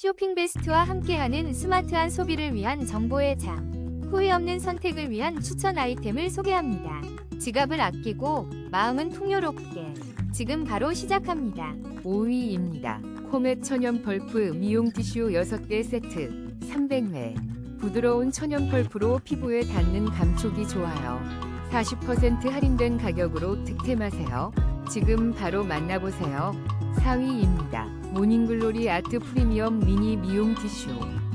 쇼핑 베스트와 함께하는 스마트한 소비를 위한 정보의 장. 후회 없는 선택을 위한 추천 아이템을 소개합니다. 지갑을 아끼고 마음은 풍요롭게. 지금 바로 시작합니다. 5위입니다. 코멧 천연 펄프 미용 티슈 6개 세트 300회 부드러운 천연 펄프로 피부에 닿는 감촉이 좋아요. 40% 할인된 가격으로 득템하세요. 지금 바로 만나보세요. 4위입니다. 모닝글로리 아트 프리미엄 미니 미용 티슈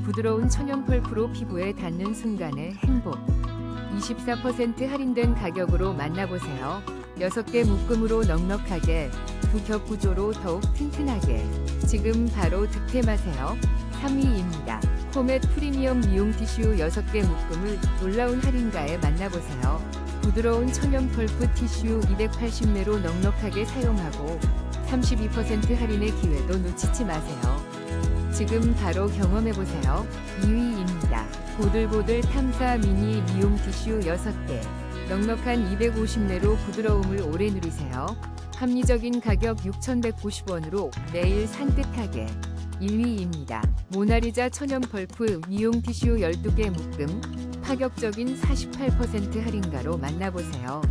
부드러운 천연 펄프로 피부에 닿는 순간의 행복 24% 할인된 가격으로 만나보세요. 6개 묶음으로 넉넉하게 두 겹 구조로 더욱 튼튼하게 지금 바로 득템하세요. 3위입니다. 코멧 프리미엄 미용 티슈 6개 묶음을 놀라운 할인가에 만나보세요. 부드러운 천연 펄프 티슈 280매로 넉넉하게 사용하고 32% 할인의 기회도 놓치지 마세요. 지금 바로 경험해보세요. 2위입니다. 보들보들 탐사 미니 미용 티슈 6개. 넉넉한 250내로 부드러움을 오래 누리세요. 합리적인 가격 6,190원으로 매일 산뜻하게 1위입니다. 모나리자 천연 펄프 미용 티슈 12개 묶음 파격적인 48% 할인가로 만나보세요.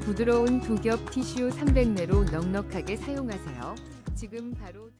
부드러운 두 겹 티슈 300내로 넉넉하게 사용하세요. 지금 바로